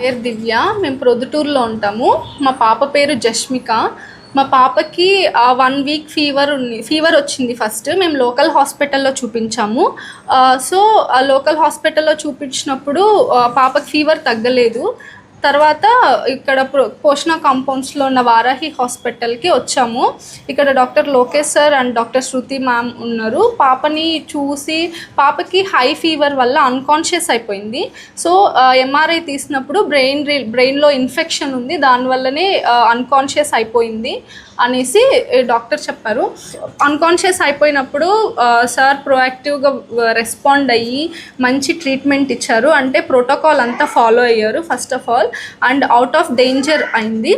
పేరు దివ్య. మేము ప్రొద్దుటూరులో ఉంటాము. మా పాప పేరు జష్మిక. మా పాపకి వన్ వీక్ ఫీవర్ ఉంది. ఫీవర్ వచ్చింది ఫస్ట్ మేము లోకల్ హాస్పిటల్లో చూపించాము. సో లోకల్ హాస్పిటల్లో చూపించినప్పుడు పాపకి ఫీవర్ తగ్గలేదు. తర్వాత ఇక్కడ ప్రో- పోషణ కాంపౌండ్స్లో ఉన్న వారాహి హాస్పిటల్కి వచ్చాము. ఇక్కడ doctor Lokesh sir and doctor Shruti ma'am ఉన్నారు. పాపని చూసి పాపకి హై ఫీవర్ వల్ల అన్కాన్షియస్ అయిపోయింది. సో ఎంఆర్ఐ తీసినప్పుడు బ్రెయిన్ బ్రెయిన్లో ఇన్ఫెక్షన్ ఉంది. దానివల్లనే అన్కాన్షియస్ అయిపోయింది అనేసి డాక్టర్ చెప్పారు. అన్కాన్షియస్ అయిపోయినప్పుడు సార్ ప్రొయాక్టివ్గా రెస్పాండ్ అయ్యి మంచి ట్రీట్మెంట్ ఇచ్చారు. అంటే ప్రోటోకాల్ అంతా ఫాలో అయ్యారు first of all. And out of danger అయింది.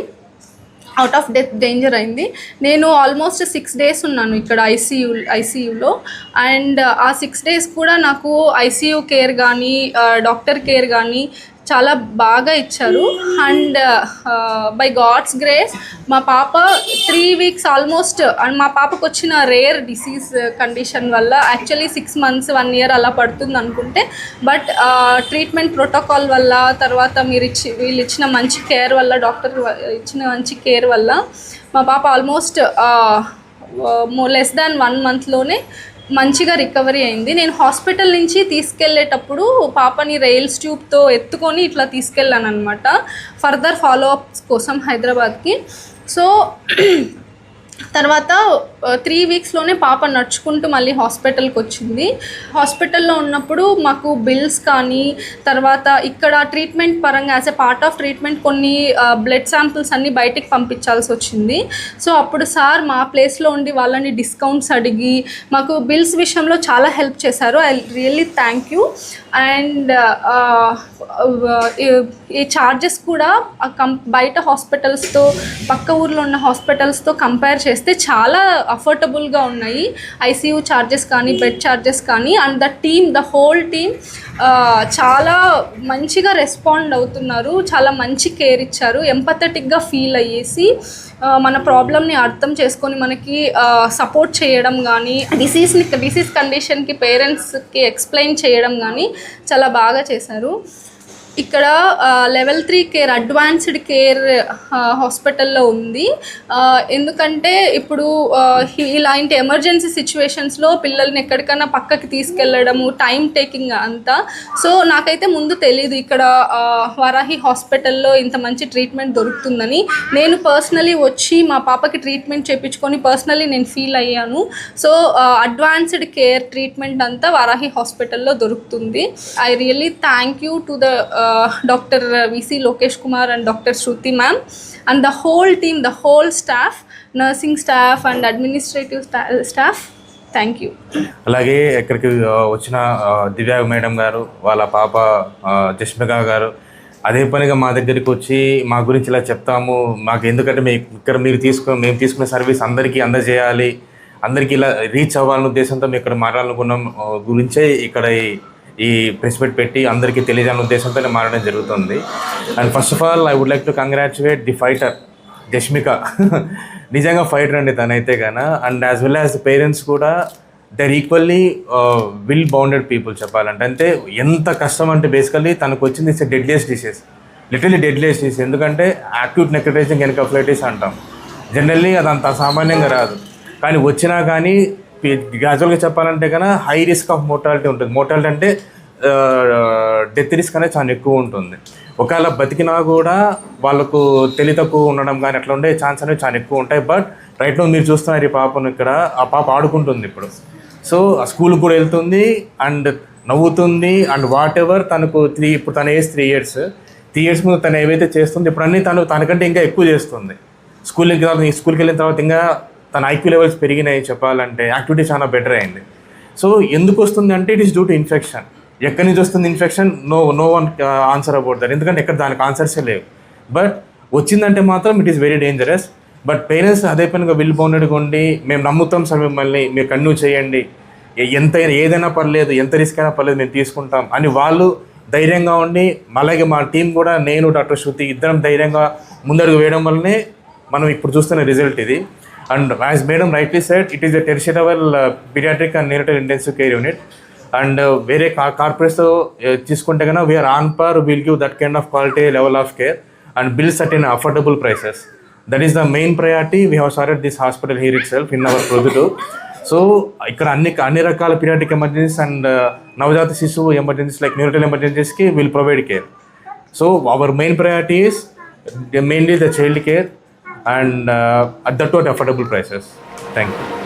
అవుట్ ఆఫ్ డెత్ డేంజర్ అయింది. నేను ఆల్మోస్ట్ సిక్స్ డేస్ ఉన్నాను ఇక్కడ ఐసీయూ ఐసీయూలో. అండ్ ఆ సిక్స్ డేస్ కూడా నాకు ఐసీయూ కేర్ కానీ డాక్టర్ కేర్ కానీ చాలా బాగా ఇచ్చారు. అండ్ బై గాడ్స్ గ్రేస్ మా పాప త్రీ వీక్స్ ఆల్మోస్ట్ అండ్ మా పాపకు వచ్చిన రేర్ డిసీజ్ కండిషన్ వల్ల actually six months one year అలా పడుతుంది అనుకుంటే బట్ ట్రీట్మెంట్ ప్రోటోకాల్ వల్ల తర్వాత మీరు ఇచ్చి వీళ్ళు ఇచ్చిన మంచి కేర్ వల్ల డాక్టర్ ఇచ్చిన మంచి కేర్ వల్ల మా పాప ఆల్మోస్ట్ లెస్ దాన్ వన్ మంత్లోనే మంచిగా రికవరీ అయింది. నేను హాస్పిటల్ నుంచి తీసుకెళ్ళేటప్పుడు పాపని రైల్స్ ట్యూబ్తో ఎత్తుకొని ఇట్లా తీసుకెళ్ళాను అనమాట ఫర్దర్ ఫాలో అప్స్ కోసం హైదరాబాద్కి. సో తర్వాత త్రీ వీక్స్లోనే పాప నడుచుకుంటూ మళ్ళీ హాస్పిటల్కి వచ్చింది. హాస్పిటల్లో ఉన్నప్పుడు మాకు బిల్స్ కానీ తర్వాత ఇక్కడ ట్రీట్మెంట్ పరంగా as a part of treatment కొన్ని బ్లడ్ శాంపిల్స్ అన్నీ బయటికి పంపించాల్సి వచ్చింది. సో అప్పుడు సార్ మా ప్లేస్లో ఉండి వాళ్ళని డిస్కౌంట్స్ అడిగి మాకు బిల్స్ విషయంలో చాలా హెల్ప్ చేశారు. I really thank you and ఈ చార్జెస్ కూడా కం బయట హాస్పిటల్స్తో పక్క ఊర్లో ఉన్న హాస్పిటల్స్తో కంపేర్ చేస్తే చాలా అఫోర్డబుల్గా ఉన్నాయి. ఐసీయూ చార్జెస్ కానీ బెడ్ చార్జెస్ కానీ and the team the whole team చాలా మంచిగా రెస్పాండ్ అవుతున్నారు. చాలా మంచి కేర్ ఇచ్చారు. ఎంపథెటిక్గా ఫీల్ అయ్యేసి మన ప్రాబ్లమ్ని అర్థం చేసుకొని మనకి సపోర్ట్ చేయడం కానీ డిసీజ్ని డిసీజ్ కండిషన్కి పేరెంట్స్కి ఎక్స్ప్లెయిన్ చేయడం కానీ చాలా బాగా చేశారు. ఇక్కడ level three care advanced care హాస్పిటల్లో ఉంది. ఎందుకంటే ఇప్పుడు ఇలాంటి ఎమర్జెన్సీ సిచ్యువేషన్స్లో పిల్లల్ని ఎక్కడికైనా పక్కకి తీసుకెళ్ళడము టైం టేకింగ్ అంతా. సో నాకైతే ముందు తెలియదు ఇక్కడ వరాహి హాస్పిటల్లో ఇంత మంచి ట్రీట్మెంట్ దొరుకుతుందని. నేను పర్సనలీ వచ్చి మా పాపకి ట్రీట్మెంట్ చేయించుకొని పర్సనలీ నేను ఫీల్ అయ్యాను. సో అడ్వాన్స్డ్ కేర్ ట్రీట్మెంట్ అంతా వరాహి హాస్పిటల్లో దొరుకుతుంది. I really thank you to the doctor VC Lokesh Kumar and doctor Shruti ma'am and the whole team the whole staff nursing staff and administrative staff thank you అలాగే ఇక్కడికి వచ్చిన ఆ, దివ్య madam గారు వాళ్ళ పాప జష్మిక గారు అదే పనిగా మా దగ్గరికి వచ్చి మా గురించి ఇలా చెప్తాము. మాకు ఎందుకంటే మీ ఇక్కడ మీరు తీసుకున్న మేము తీసుకున్న సర్వీస్ అందరికీ అందజేయాలి. అందరికీ ఇలా రీచ్ అవ్వాలనే ఉద్దేశంతో మేము ఇక్కడ మాట్లాడాలనుకున్నాం గురించే ఇక్కడ ఈ- ప్రెస్ మీట్ పెట్టి అందరికీ తెలియజేయాలనే ఉద్దేశంతో మారడం జరుగుతుంది. And first of all I would like to congratulate the fighter Jashmika నిజంగా ఫైటర్ అండి తనైతే గాన. And as well as parents కూడా they're equally will bounded people చెప్పాలంటే. అంటే ఎంత కష్టం అంటే బేసికల్లీ తనకు వచ్చింది it's deadliest disease literally deadliest disease ఎందుకంటే యాక్యూట్ నెక్రటైజింగ్ ఎన్కఫ్లైటిస్ అంటాం. జనరల్లీ అది అంత సామాన్యంగా రాదు. కానీ వచ్చినా కానీ గ్రాజువల్గా చెప్పాలంటే కన్నా హై రిస్క్ ఆఫ్ మోర్టాలిటీ ఉంటుంది. మోర్టాలిటీ అంటే డెత్ రిస్క్ అనేది చాలా ఎక్కువ ఉంటుంది. ఒకవేళ బతికినా కూడా వాళ్ళకు తెలి తక్కువ ఉండడం కానీ అట్లా ఉండే ఛాన్స్ అనేవి చాలా ఎక్కువ ఉంటాయి. బట్ రైట్ మీరు చూస్తున్నారు ఈ పాపను ఇక్కడ ఆ పాప ఆడుకుంటుంది ఇప్పుడు. సో ఆ స్కూల్కి కూడా వెళ్తుంది అండ్ నవ్వుతుంది అండ్ వాట్ ఎవర్ తనకు త్రీ ఇప్పుడు తన age three years three years ముందు తను ఏవైతే చేస్తుంది ఇప్పుడు అన్నీ తను తనకంటే ఇంకా ఎక్కువ చేస్తుంది. స్కూల్కి తర్వాత స్కూల్కి వెళ్ళిన తర్వాత ఇంకా తన ఐక్యూ లెవెల్స్ పెరిగినాయి చెప్పాలంటే యాక్టివిటీ చాలా బెటర్ అయింది. సో ఎందుకు వస్తుంది అంటే it is due to infection ఎక్కడి నుంచి వస్తుంది infection no no one answer about that ఎందుకంటే ఎక్కడ దానికి ఆన్సర్సే లేవు. బట్ వచ్చిందంటే మాత్రం it is very dangerous but parents అదే పనిగా విల్ బౌండెడ్గా ఉండి మేము నమ్ముతాం సార్ మిమ్మల్ని మీరు కన్యూ చేయండి. ఎంత ఏదైనా పర్లేదు ఎంత రిస్క్ అయినా పర్లేదు మేము తీసుకుంటాం. అని వాళ్ళు ధైర్యంగా ఉండి అలాగే మా టీం కూడా నేను డాక్టర్ శృతి ఇద్దరం ధైర్యంగా ముందడుగు వేయడం వల్లనే మనం ఇప్పుడు చూస్తున్న రిజల్ట్ ఇది. And as madam rightly said it is a tertiary pediatric and neonatal intensive care unit and వేరే కార్పొరేట్స్తో తీసుకుంటే కన్నా we're on par will give that kind of quality level of care and bills at in affordable prices that is the main priority we have started this hospital here itself in our Proddatur so ఇక్కడ అన్ని అన్ని రకాల పీరియాటిక్ emergencies and నవజాత శిశువు emergencies like neonatal ఎమర్జెన్సీస్కి will provide care so our main priority is mainly the child and uh, at the two affordable prices. Thank you.